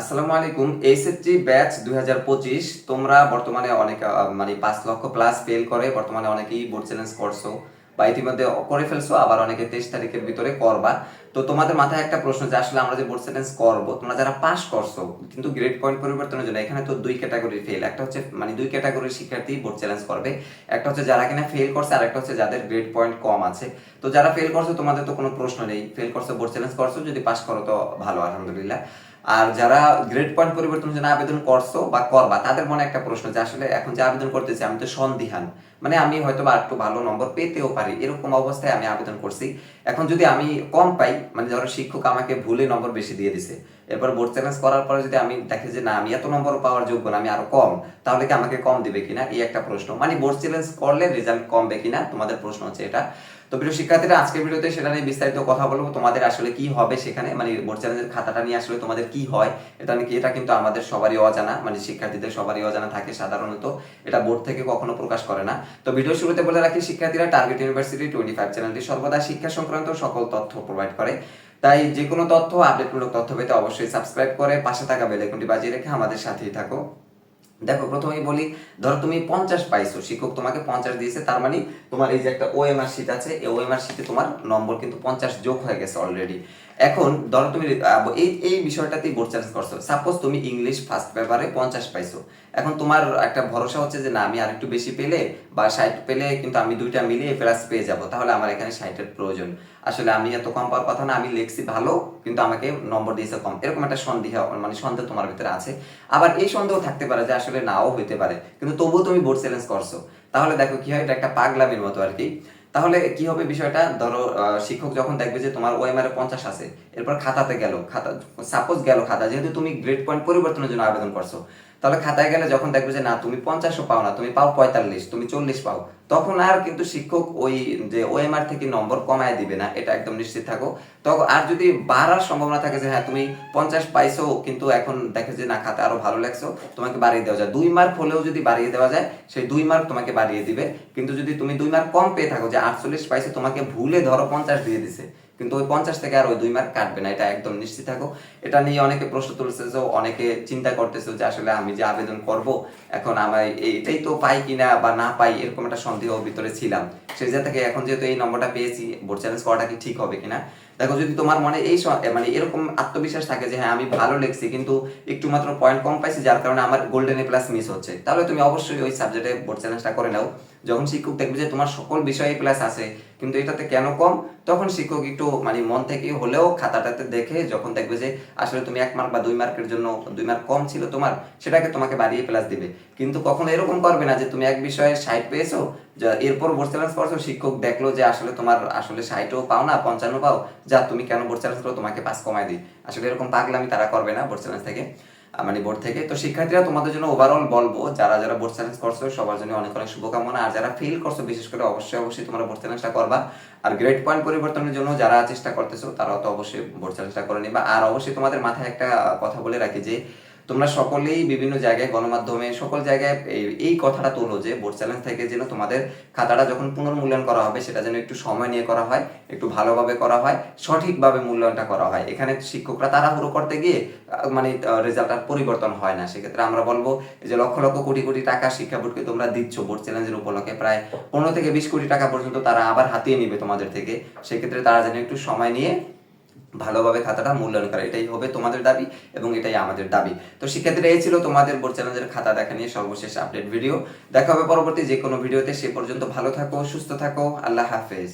আসসালামু আলাইকুম HSG batch দুই তোমরা বর্তমানে অনেক মানে পাঁচ লক্ষ প্লাস ফেল করে, বর্তমানে অনেকেই বোর্ড চ্যালেঞ্জ করছ বা ইতিমধ্যে করে ফেলছো, আবার অনেকে তেইশ তারিখের ভিতরে করবা। তো তোমাদের মাথায় একটা প্রশ্ন যে, আসলে আমরা যে বোর্ড চ্যালেঞ্জ করব, তোমরা যারা পাস করছ, কিন্তু গ্রেড পয়েন্ট পরিবর্তনের জন্য, এখানে তো দুই ক্যাটাগরি ফেল একটা হচ্ছে মানে দুই ক্যাটাগরির শিক্ষার্থী বোর্ড চ্যালেঞ্জ করবে, একটা হচ্ছে যারা কিনা ফেল করছে, আর একটা হচ্ছে যাদের গ্রেড পয়েন্ট কম আছে। তো যারা ফেল করছ, তোমাদের তো কোনো প্রশ্ন নেই ফেল করছ বোর্ড চ্যালেঞ্জ করছ, যদি পাস করো তো ভালো, আলহামদুলিল্লাহ। আর যারা গ্রেড পয়েন্ট পরিবর্তনের জন্য আবেদন করছ বা করবা, তাদের মনে একটা প্রশ্ন যে আসলে এখন যে আবেদন করতেছি, আমি তো সন্দিহান। মানে আমি হয়তো বা একটু ভালো নম্বর পেতেও পারি, এরকম অবস্থায় আমি আবেদন করছি। এখন যদি আমি কম পাই মানে ধরো শিক্ষক আমাকে ভুলে নম্বর বেশি দিয়ে দিছে, এরপর বোর্ড চ্যালেঞ্জ করার পরে যদি আমি দেখি যে না, আমি এত নম্বর পাওয়ার যোগ্য না, আমি আরও কম, তাহলে কি আমাকে কম দিবে কিনা? এই একটা প্রশ্ন। মানে বোর্ড চ্যালেঞ্জ করলে রেজাল্ট কমবে কিনা? তোমাদের প্রশ্ন হচ্ছে এটা। তো প্রিয় শিক্ষার্থীরা, আজকের ভিডিওতে সেটা নিয়ে বিস্তারিত কথা বলব। তোমাদের আসলে কি হবে সেখানে? মানে বোর্ড চ্যালেঞ্জের খাতাটা নিয়ে আসলে তোমাদের কি হয়? এটা নাকি এটা কিন্তু আমাদের সবারই অজানা মানে শিক্ষার্থীদের সবারই অজানা থাকে সাধারণত। এটা বোর্ড থেকে কখনো প্রকাশ করে না। তো ভিডিও শুরুতে বলে রাখি, শিক্ষার্থীরা টার্গেট ইউনিভার্সিটি টোয়েন্টি ফাইভ চ্যানেলটি সর্বদা শিক্ষা সংক্রান্ত সকল তথ্য প্রোভাইড করে। তাই যে কোনো তথ্য আপডেটমূলক তথ্য পেতে অবশ্যই সাবস্ক্রাইব করে পাশে থাকা বেল আইকনটি বাজিয়ে রেখে আমাদের সাথেই থাকো। দেখো, প্রথমেই বলি, ধরো তুমি পঞ্চাশ পাইছো, শিক্ষক তোমাকে পঞ্চাশ দিয়েছে, তার মানে তোমার এই যে একটা ওএমআর শিট আছে, এই ওএমআর শিটে তোমার নম্বর কিন্তু পঞ্চাশ যোগ হয়ে গেছে অলরেডি এখন ধরো তুমি এই এই বিষয়টাতেই বোর্ড চ্যালেঞ্জ করছ। সাপোজ তুমি ইংলিশ ফার্স্ট পেপারে পঞ্চাশ পাইছো। এখন তোমার একটা ভরসা হচ্ছে যে না, আমি আর একটু বেশি পেলে বা ষাট পেলে কিন্তু আমি দুইটা মিলিয়ে প্লাস পেয়ে যাব। তাহলে আমার এখানে ষাটের প্রয়োজন। আসলে আমি এত কম পাওয়ার কথা না, আমি লেখছি ভালো, কিন্তু আমাকে নম্বর দিয়েছে কম। এরকম একটা সন্দেহ মানে সন্দেহ তোমার ভিতরে আছে। আবার এই সন্দেহ থাকতে পারে যে আসলে নাও হইতে পারে, কিন্তু তবুও তুমি বোর্ড চ্যালেঞ্জ করছ। তাহলে দেখো কি হয়, এটা একটা পাগলামির মতো আর কি। তাহলে কি হবে বিষয়টা? ধরো শিক্ষক যখন দেখবে যে তোমার ওএমআর পঞ্চাশ আছে, এরপর খাতাতে গেল, খাতা সাপোজ গেল খাতা, যেহেতু তুমি গ্রেড পয়েন্ট পরিবর্তনের জন্য আবেদন করছ। তাহলে খাতায় গেলে যখন দেখবে যে না, তুমি পঞ্চাশও পাও না, তুমি পাও পঁয়তাল্লিশ, তুমি চল্লিশ পাও, তখন আর কিন্তু শিক্ষক ওই যে ওএমআর থেকে নম্বর কমায় দিবে না, এটা একদম নিশ্চিত থাকো। তখন আর যদি বাড়ার সম্ভাবনা থাকে যে হ্যাঁ তুমি পঞ্চাশ পাইছো, কিন্তু এখন দেখে যে, না, খাতা আরও ভালো লাগছো তোমাকে বাড়িয়ে দেওয়া যায়। দুই মার্ক হলেও যদি বাড়িয়ে দেওয়া যায়, সেই দুই মার্ক তোমাকে বাড়িয়ে দিবে। কিন্তু যদি তুমি দুই মার্ক কম পেয়ে থাকো যে, আটচল্লিশ পাইছো, তোমাকে ভুলে ধরো পঞ্চাশ দিয়ে দিছে কিন্তু ওই পঞ্চাশ থেকে আর ওই দুই মার্ক কাটবে না, এটা একদম নিশ্চিত থাকো। এটা নিয়ে অনেকে প্রশ্ন তুলছে যে, অনেকে চিন্তা করতেছে যে, আসলে আমি যে আবেদন করব, এখন আমার এটাই তো পাই কিনা বা না পাই, এরকম একটা সন্দেহ ভিতরে ছিলাম। সেই জায়গা থেকে এখন যেহেতু এই নম্বরটা পেয়েছি বোর্ড চ্যালেঞ্জ করাটা কি ঠিক হবে কিনা? দেখো, যদি তোমার মনে এই মানে এরকম আত্মবিশ্বাস থাকে যে হ্যাঁ আমি ভালো লিখছি, কিন্তু একটু মাত্র পয়েন্ট কম পাইছি, যার কারণে আমার গোল্ডেন এ প্লাস মিস হচ্ছে, তাহলে তুমি অবশ্যই ওই সাবজেক্টে বোর্ড চ্যালেঞ্জটা করে নাও। যখন শিক্ষক দেখবে যে তোমার সকল বিষয়ে প্লাস আছে, কিন্তু এটাতে কেন কম? তখন শিক্ষক একটু মানে মন থেকে হলেও খাতাটাতে দেখে যখন দেখবে যে আসলে তুমি এক মার্ক বা দুই মার্কের জন্য দুই মার্ক কম ছিল তোমার, সেটাকে তোমাকে বাড়িয়ে প্লাস দিবে। কিন্তু কখনো এরকম করবে না যে তুমি এক বিষয়ে ষাট পেয়েছ এরপর বোর্ড চ্যালেঞ্জ করছ শিক্ষক দেখল যে আসলে তোমার আসলে ষাটও পাও না পঞ্চান্ন পাও, যা তুমি কেন বোর্ড চ্যালেঞ্জ করো তোমাকে পাস কমায় দিই। আসলে এরকম পাগলামি তারা করবে না বোর্ড চ্যালেঞ্জ থেকে মানে বোর্ড থেকে। তো শিক্ষার্থীরা তোমাদের জন্য ওভারঅল বলব, যারা যারা বোর্ড চ্যালেঞ্জ করছ, সবার জন্য অনেক অনেক শুভকামনা। আর যারা ফেল করছ, বিশেষ করে অবশ্যই অবশ্যই তোমরা বোর্ড চ্যালেঞ্জটা করবা। আর গ্রেড পয়েন্ট পরিবর্তনের জন্য যারা চেষ্টা করতেছো, তারাও তো অবশ্যই বোর্ড চ্যালেঞ্জটা করে নিবা। আর অবশ্যই তোমাদের মাথায় একটা কথা বলে রাখি যে তোমরা সকলেই বিভিন্ন জায়গায় গণমাধ্যমে, সকল জায়গায় এই- কথাটা তোলো যে বোর্ড চ্যালেঞ্জ থেকে যেন তোমাদের খাতাটা যখন পুনর্মূল্যায়ন করা হবে, সেটা যেন একটু সময় নিয়ে করা হয়, একটু ভালোভাবে করা হয়, সঠিকভাবে মূল্যায়নটা করা হয়। এখানে শিক্ষকরা তাড়াহুড়ো করতে গিয়ে মানে রেজাল্ট আর পরিবর্তন হয় না। সেক্ষেত্রে আমরা বলব যে লক্ষ লক্ষ কোটি কোটি টাকা শিক্ষা বোর্ডকে তোমরা দিচ্ছ বোর্ড চ্যালেঞ্জের উপলক্ষে, প্রায় পনেরো থেকে বিশ কোটি টাকা পর্যন্ত তারা আবার হাতিয়ে নিবে তোমাদের থেকে। সেক্ষেত্রে তারা যেন একটু সময় নিয়ে ভালোভাবে খাতাটা মূল্যায়ন করা, এটাই হবে তোমাদের দাবি এবং এটাই আমাদের দাবি। তো শিক্ষার্থীরা এই ছিল তোমাদের বোর্ড চ্যানেলের খাতা দেখা নিয়ে সর্বশেষ আপডেট ভিডিও। দেখা হবে পরবর্তী যে কোনো ভিডিওতে, সে পর্যন্ত ভালো থাকো, সুস্থ থাকো, আল্লাহ হাফেজ।